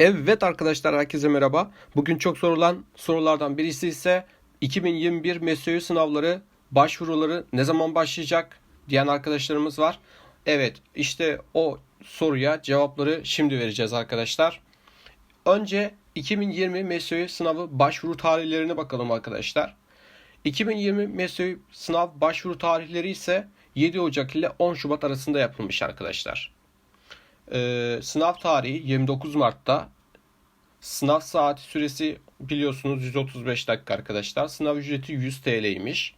Evet arkadaşlar herkese merhaba. Bugün çok sorulan sorulardan birisi ise 2021 MESÖ'yü sınavları başvuruları ne zaman başlayacak diyen arkadaşlarımız var. Evet işte o soruya cevapları şimdi vereceğiz arkadaşlar. Önce 2020 MESÖ'yü sınavı başvuru tarihlerine bakalım arkadaşlar. 2020 MESÖ sınav başvuru tarihleri ise 7 Ocak ile 10 Şubat arasında yapılmış arkadaşlar. Ee, sınav tarihi 29 Mart'ta. Sınav saati süresi biliyorsunuz 135 dakika arkadaşlar. Sınav ücreti 100 TL'ymiş.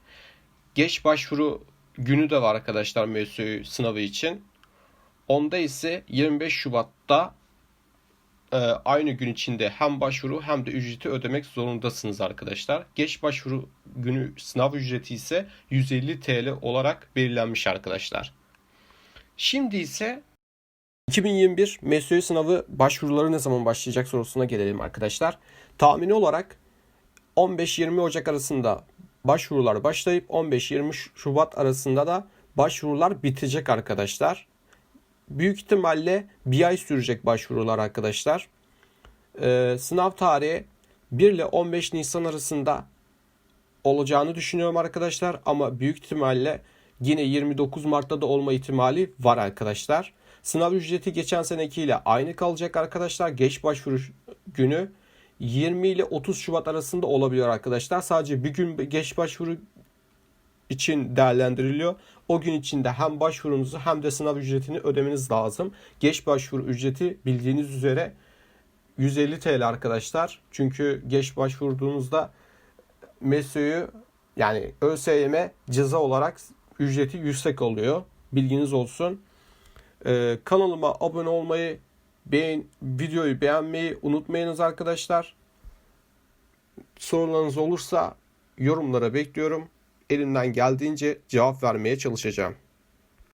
Geç başvuru günü de var arkadaşlar MESÖ sınavı için. Onda ise 25 Şubat'ta e, aynı gün içinde hem başvuru hem de ücreti ödemek zorundasınız arkadaşlar. Geç başvuru günü sınav ücreti ise 150 TL olarak belirlenmiş arkadaşlar. Şimdi ise 2021 MESÖ sınavı başvuruları ne zaman başlayacak sorusuna gelelim arkadaşlar. Tahmini olarak 15-20 Ocak arasında başvurular başlayıp 15-20 Şubat arasında da başvurular bitecek arkadaşlar. Büyük ihtimalle bir ay sürecek başvurular arkadaşlar. Ee, sınav tarihi 1 ile 15 Nisan arasında olacağını düşünüyorum arkadaşlar ama büyük ihtimalle yine 29 Mart'ta da olma ihtimali var arkadaşlar. Sınav ücreti geçen senekiyle aynı kalacak arkadaşlar. Geç başvuru günü 20 ile 30 Şubat arasında olabiliyor arkadaşlar. Sadece bir gün geç başvuru için değerlendiriliyor. O gün içinde hem başvurunuzu hem de sınav ücretini ödemeniz lazım. Geç başvuru ücreti bildiğiniz üzere 150 TL arkadaşlar. Çünkü geç başvurduğunuzda MESÖ'yü yani ÖSYM ceza olarak ücreti yüksek oluyor. Bilginiz olsun. Ee, kanalıma abone olmayı, beğen, videoyu beğenmeyi unutmayınız arkadaşlar. Sorularınız olursa yorumlara bekliyorum. Elimden geldiğince cevap vermeye çalışacağım.